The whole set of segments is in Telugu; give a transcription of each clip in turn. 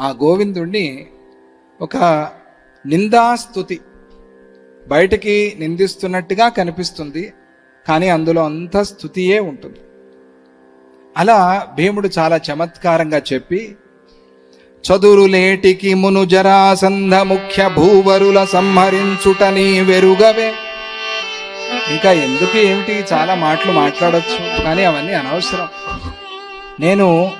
ఆ గోవిందుణ్ణి ఒక నిందాస్తుతి బయటికి నిందిస్తున్నట్టుగా కనిపిస్తుంది కానీ అందులో అంత స్థుతియే ఉంటుంది. అలా భీముడు చాలా చమత్కారంగా చెప్పి చదురులేటికి మును జరాసంధ ముఖ్య భూవరుల సంహరించుట నీ వెరుగవే. ఇంకా ఎందుకు ఏమిటి? చాలా మాటలు మాట్లాడచ్చు కానీ అవన్నీ అనవసరం. నేను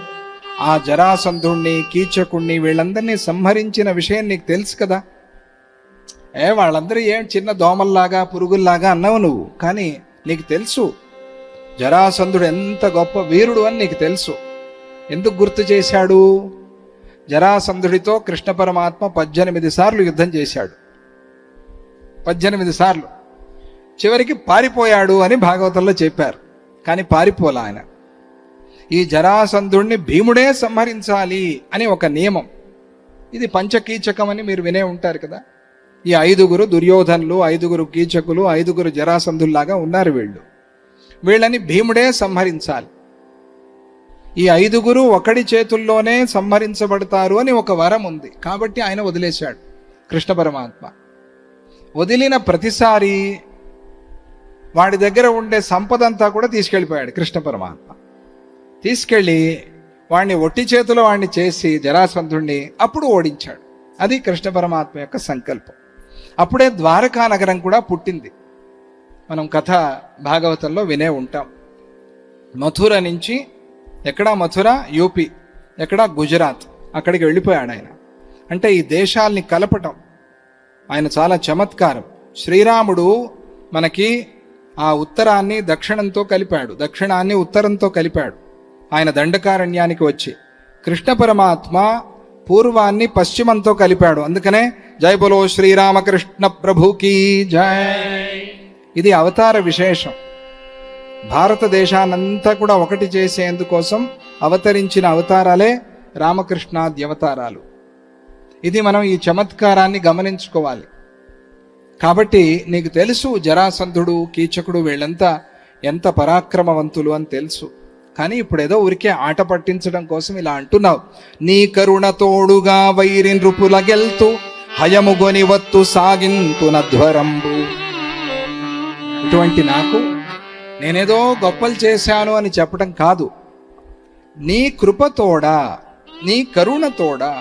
ఆ జరాసంధుణ్ణి కీచకుణ్ణి వీళ్ళందరినీ సంహరించిన విషయం నీకు తెలుసు కదా? ఏ వాళ్ళందరూ ఏం చిన్న దోమల్లాగా పురుగుల్లాగా అన్నావు నువ్వు? కానీ నీకు తెలుసు జరాసంధుడు ఎంత గొప్ప వీరుడు అని నీకు తెలుసు. ఎందుకు గుర్తు చేశాడు? జరాసంధుడితో కృష్ణ పరమాత్మ పద్దెనిమిది సార్లు యుద్ధం చేశాడు. పద్దెనిమిది సార్లు. చివరికి పారిపోయాడు అని భాగవతంలో చెప్పారు. కానీ పారిపోలే ఆయన. ఈ జరాసంధుణ్ణి భీముడే సంహరించాలి అని ఒక నియమం. ఇది పంచకీచకం అని మీరు వినే ఉంటారు కదా. ఈ ఐదుగురు దుర్యోధనులు ఐదుగురు కీచకులు ఐదుగురు జరాసంధుల్లాగా ఉన్నారు వీళ్ళు. వీళ్ళని భీముడే సంహరించాలి. ఈ ఐదుగురు ఒకడి చేతుల్లోనే సంహరించబడతారు అని ఒక వరం ఉంది. కాబట్టి ఆయన వదిలేశాడు కృష్ణ పరమాత్మ. వదిలిన ప్రతిసారి వాడి దగ్గర ఉండే సంపద అంతా కూడా తీసుకెళ్ళిపోయాడు కృష్ణ పరమాత్మ. తీసుకెళ్ళి వాడిని ఒట్టి చేతిలో వాడిని చేసి జరాసంధుణ్ణి అప్పుడు ఓడించాడు. అది కృష్ణ పరమాత్మ యొక్క సంకల్పం. అప్పుడే ద్వారకా నగరం కూడా పుట్టింది. మనం కథ భాగవతంలో వినే ఉంటాం. మథుర నుంచి ఎక్కడా మథుర యూపీ ఎక్కడా గుజరాత్ అక్కడికి వెళ్ళిపోయాడు ఆయన. అంటే ఈ దేశాల్ని కలపటం ఆయన చాలా చమత్కారం. శ్రీరాముడు మనకి ఆ ఉత్తరాన్ని దక్షిణంతో కలిపాడు దక్షిణాన్ని ఉత్తరంతో కలిపాడు. ఆయన దండకారణ్యానికి వచ్చి కృష్ణ పరమాత్మ పూర్వాన్ని పశ్చిమంతో కలిపాడు. అందుకనే జై బలో శ్రీరామకృష్ణ ప్రభుకి జై. ఇది అవతార విశేషం. భారతదేశానంతా కూడా ఒకటి చేసేందుకోసం అవతరించిన అవతారాలే రామకృష్ణాది అవతారాలు ఇది మనం ఈ చమత్కారాన్ని గమనించుకోవాలి. కాబట్టి నీకు తెలుసు జరాసంధుడు కీచకుడు వీళ్ళంతా ఎంత పరాక్రమవంతులు అని తెలుసు. కానీ ఇప్పుడు ఏదో ఊరికే ఆట పట్టించడం కోసం ఇలా అంటున్నావు. నీ కరుణ తోడుగా వైరి నృపుల గెల్తు హయముగొని వత్తు సాగింతునధ్వరంబు ఇటువంటి నాకు నేనేదో గొప్పలు చేశాను అని చెప్పడం కాదు. నీ కృపతోడా నీ కరుణతోడా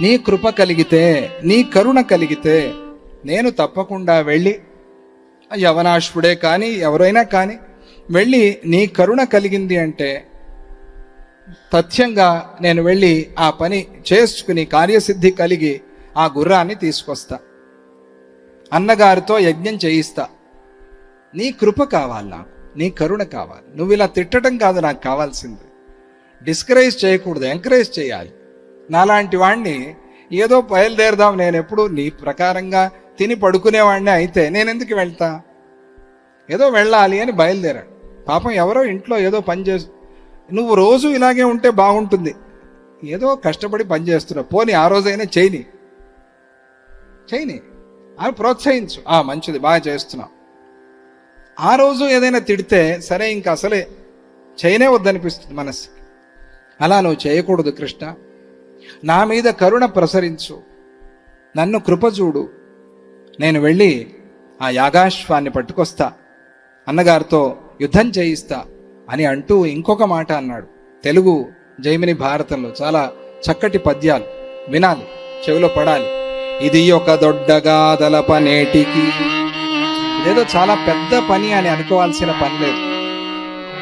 నీ కృప కలిగితే నీ కరుణ కలిగితే నేను తప్పకుండా వెళ్ళి ఆ యవనాశ్వుడే కానీ ఎవరైనా కానీ వెళ్ళి నీ కరుణ కలిగింది అంటే తథ్యంగా నేను వెళ్ళి ఆ పని చేసుకుని కార్యసిద్ధి కలిగి ఆ గుర్రాన్ని తీసుకొస్తా. అన్నగారితో యజ్ఞం చేయిస్తా. నీ కృప కావాలి నాకు నీ కరుణ కావాలి. నువ్వు ఇలా తిట్టడం కాదు నాకు కావాల్సింది. డిస్కరేజ్ చేయకూడదు ఎంకరేజ్ చేయాలి. నాలాంటి వాడిని ఏదో బయలుదేరదాం నేను ఎప్పుడు నీ ప్రకారంగా తిని పడుకునేవాడిని అయితే నేను ఎందుకు వెళ్తా? ఏదో వెళ్ళాలి అని బయలుదేరాడు పాపం ఎవరో ఇంట్లో ఏదో పని చేసు నువ్వు రోజు ఇలాగే ఉంటే బాగుంటుంది. ఏదో కష్టపడి పని చేస్తున్నావు. పోనీ ఆ రోజైనా చేయని చేయని అని ప్రోత్సహించు. ఆ మంచిది. బాగా చేస్తున్నావు. ఆ రోజు ఏదైనా తిడితే సరే ఇంకా అసలే చేయనే వద్దనిపిస్తుంది మనసుకి అలా నువ్వు చేయకూడదు కృష్ణ. నా మీద కరుణ ప్రసరించు. నన్ను కృపచూడు నేను వెళ్ళి ఆ యాగాశ్వాన్ని పట్టుకొస్తా. అన్నగారితో యుద్ధం చేయిస్తా అని అంటూ ఇంకొక మాట అన్నాడు. తెలుగు జైమిని భారతంలో చాలా చక్కటి పద్యాలు. వినాలి చెవిలో పడాలి. ఇది ఒక దొడ్డగా దలపనేటికి ఇదేదో చాలా పెద్ద పని అని అనుకోవాల్సిన పని లేదు.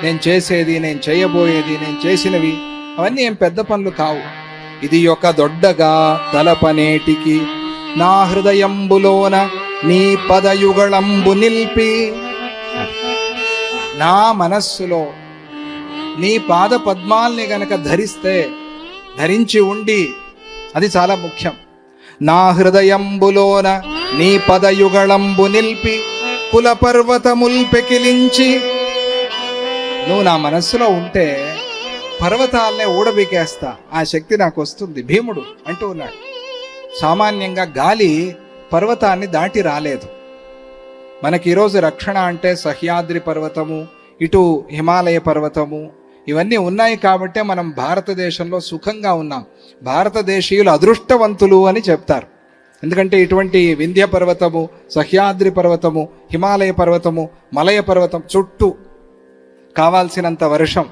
నేను చేసేది నేను చేయబోయేది నేను చేసినవి అవన్నీ ఏం పెద్ద పనులు కావు. ఇది ఒక దొడ్డగా తలపనేటికి నా హృదయంబులోన నీ పదయుగళంబు నిల్పి నా మనస్సులో నీ పాద పద్మాల్ని గనక ధరిస్తే ధరించి ఉండి అది చాలా ముఖ్యం. నా హృదయంబులోన నీ పదయుగళంబు నిల్పి కుల పర్వతముల్ పెకిలించి నువ్వు నా మనస్సులో ఉంటే పర్వతాలనే ఊడబికేస్తా. ఆ శక్తి నాకు వస్తుంది భీముడు అంటూ ఉన్నాడు. సామాన్యంగా గాలి పర్వతాన్ని దాటి రాలేదు. మనకి ఈరోజు రక్షణ అంటే సహ్యాద్రి పర్వతము ఇటు హిమాలయ పర్వతము ఇవన్నీ ఉన్నాయి కాబట్టే మనం భారతదేశంలో సుఖంగా ఉన్నాం. భారతదేశీయులు అదృష్టవంతులు అని చెప్తారు. ఎందుకంటే ఇటువంటి వింధ్య పర్వతము సహ్యాద్రి పర్వతము హిమాలయ పర్వతము మలయ పర్వతం చుట్టూ కావాల్సినంత వర్షం.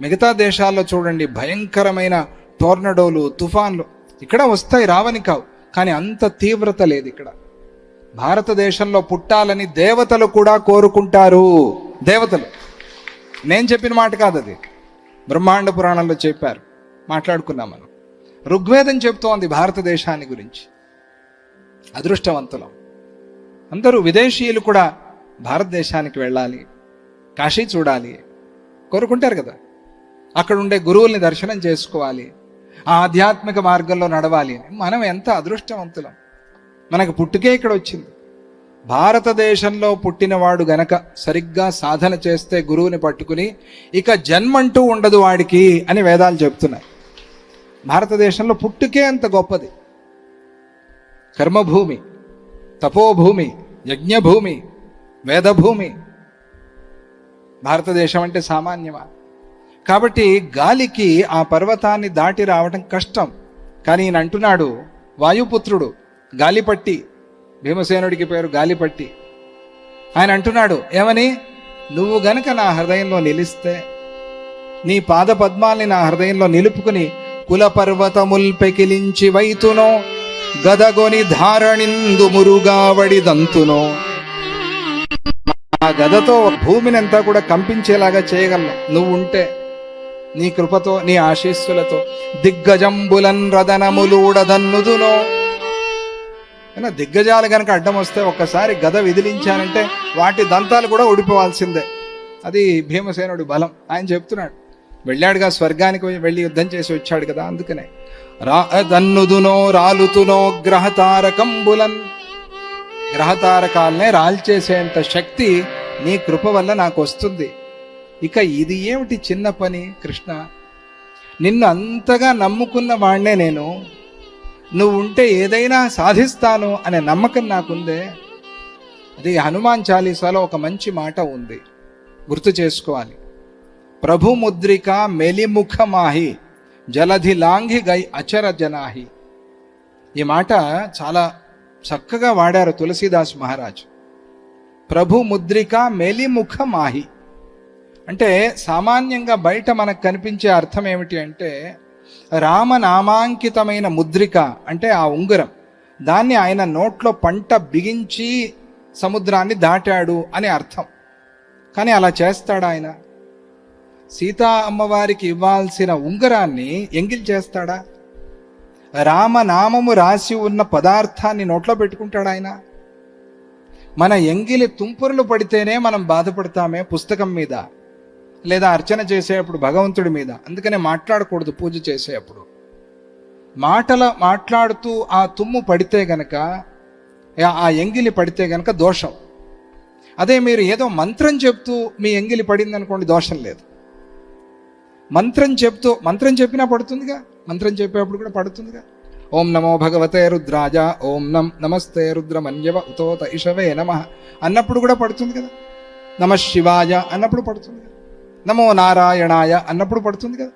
మిగతా దేశాల్లో చూడండి భయంకరమైన టోర్నడోలు తుఫాన్లు ఇక్కడ వస్తాయి రావని కావు. కానీ అంత తీవ్రత లేదు ఇక్కడ. భారతదేశంలో పుట్టాలని దేవతలు కూడా కోరుకుంటారు. దేవతలు. నేను చెప్పిన మాట కాదు అది. బ్రహ్మాండ పురాణంలో చెప్పారు. మాట్లాడుకున్నాం మనం. ఋగ్వేదం చెప్తోంది భారతదేశాన్ని గురించి. అదృష్టవంతులం. అందరూ విదేశీయులు కూడా భారతదేశానికి వెళ్ళాలి. కాశీ చూడాలి. కోరుకుంటారు కదా. అక్కడ ఉండే గురువుల్ని దర్శనం చేసుకోవాలి. ఆ ఆధ్యాత్మిక మార్గంలో నడవాలి. అని మనం ఎంత అదృష్టవంతులం. మనకు పుట్టుకే ఇక్కడ వచ్చింది. భారతదేశంలో పుట్టినవాడు గనక సరిగ్గా సాధన చేస్తే గురువుని పట్టుకుని ఇక జన్మంటూ ఉండదు వాడికి అని వేదాలు చెప్తున్నాయి భారతదేశంలో పుట్టుకే అంత గొప్పది. కర్మభూమి తపోభూమి యజ్ఞభూమి వేదభూమి. భారతదేశం అంటే సామాన్యమా? కాబట్టి గాలికి ఆ పర్వతాన్ని దాటి రావడం కష్టం. కానీ ఈయన అంటున్నాడు వాయుపుత్రుడు గాలిపట్టి భీమసేనుడికి పేరు గాలిపట్టి. ఆయన అంటున్నాడు ఏమని? నువ్వు గనక నా హృదయంలో నిలిస్తే నీ పాద పద్మాల్ని నా హృదయంలో నిలుపుకుని కుల పర్వతముల్ పెకిలించి వైతునో గదగొని ధారణిందు మురుగావడి దంతునో. ఆ గదతో భూమినంతా కూడా కంపించేలాగా చేయగలను నువ్వు ఉంటే నీ కృపతో నీ ఆశీస్సులతో దిగ్గజంబులన్ రదనములూడదన్నుదునో కానీ దిగ్గజాలు కనుక అడ్డం వస్తే ఒక్కసారి గద విదిలించానంటే వాటి దంతాలు కూడా ఉడిపోవాల్సిందే అది భీమసేనుడి బలం. ఆయన చెప్తున్నాడు వెళ్ళాడుగా స్వర్గానికి వెళ్ళి యుద్ధం చేసి వచ్చాడు కదా అందుకనే. రా దన్నుదునో రాలుతునో గ్రహతారకంబులన్. గ్రహతారకాలనే రాల్చేసేంత శక్తి నీ కృప వల్ల నాకు వస్తుంది ఇక ఇది ఏమిటి చిన్న పని కృష్ణ? నిన్ను అంతగా నమ్ముకున్న వాణ్ణే నేను. నువ్వు ఉంటే ఏదైనా సాధిస్తాను అనే నమ్మకం నాకుందే. అది హనుమాన్ చాలీసాలో ఒక మంచి మాట ఉంది. గుర్తు చేసుకోవాలి. ప్రభు ముద్రిక మెలిముఖమాహి జలధి లాంఘి గై అచర జనాహి. ఈ మాట చాలా చక్కగా వాడారు తులసీదాస్ మహారాజ్. ప్రభు ముద్రిక మెలిముఖమాహి. అంటే సామాన్యంగా బయట మనకు కనిపించే అర్థం ఏమిటి అంటే రామనామాంకితమైన ముద్రిక అంటే ఆ ఉంగరం. దాన్ని ఆయన నోట్లో పంట బిగించి సముద్రాన్ని దాటాడు అని అర్థం. కానీ అలా చేస్తాడా ఆయన? సీతా అమ్మవారికి ఇవ్వాల్సిన ఉంగరాన్ని ఎంగిల్ చేస్తాడా? రామనామము రాసి ఉన్న పదార్థాన్ని నోట్లో పెట్టుకుంటాడు ఆయన? మన ఎంగిలి తుంపురులు పడితేనే మనం బాధపడతామే పుస్తకం మీద. లేదా అర్చన చేసేటప్పుడు భగవంతుడి మీద. అందుకనే మాట్లాడకూడదు పూజ చేసేటప్పుడు మాటల మాట్లాడుతూ ఆ తుమ్ము పడితే గనక ఆ ఎంగిలి పడితే గనక దోషం. అదే మీరు ఏదో మంత్రం చెప్తూ మీ ఎంగిలి పడింది అనుకోండి దోషం లేదు. మంత్రం చెప్తూ మంత్రం చెప్పినా పడుతుందిగా? మంత్రం చెప్పేటప్పుడు కూడా పడుతుందిగా? ఓం నమో భగవతే రుద్రాజ ఓం నం నమస్తే రుద్రమన్యవ ఉతోత ఇషవే నమ అన్నప్పుడు కూడా పడుతుంది కదా నమ శివాయ అన్నప్పుడు పడుతుంది కదా నమో నారాయణాయ అన్నప్పుడు పడుతుంది కదా.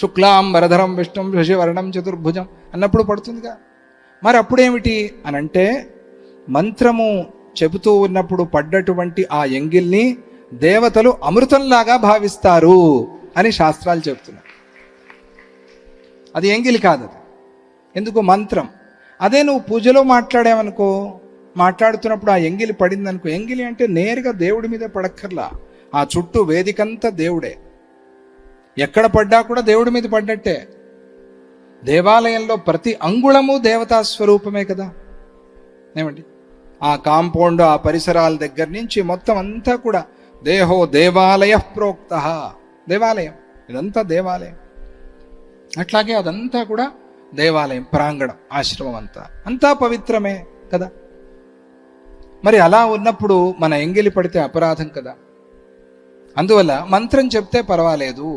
శుక్లాం వరధరం విష్ణుం శశివర్ణం చతుర్భుజం అన్నప్పుడు పడుతుందిగా మరి అప్పుడేమిటి అని అంటే మంత్రము చెబుతూ ఉన్నప్పుడు పడ్డటువంటి ఆ ఎంగిల్ని దేవతలు అమృతంలాగా భావిస్తారు అని శాస్త్రాలు చెప్తున్నాయి అది ఎంగిలి కాదు అది. ఎందుకు? మంత్రం. అదే నువ్వు పూజలో మాట్లాడావనుకో మాట్లాడుతున్నప్పుడు ఆ ఎంగిలి పడిందనుకో ఎంగిలి అంటే నేరుగా దేవుడి మీద పడక్కర్లా. ఆ చుట్టూ వేదికంతా దేవుడే. ఎక్కడ పడ్డా కూడా దేవుడి మీద పడ్డట్టే. దేవాలయంలో ప్రతి అంగుళము దేవతా స్వరూపమే కదా. ఏమండి? ఆ కాంపౌండ్ ఆ పరిసరాల దగ్గర నుంచి మొత్తం అంతా కూడా దేహో దేవాలయ ప్రోక్త. దేవాలయం. ఇదంతా దేవాలయం. అట్లాగే అదంతా కూడా దేవాలయం ప్రాంగణం ఆశ్రమం అంతా. అంతా పవిత్రమే కదా. మరి అలా ఉన్నప్పుడు మన ఎంగిలి పడితే అపరాధం కదా. అందువల్ల మంత్రం చెప్తే పర్వాలేదు.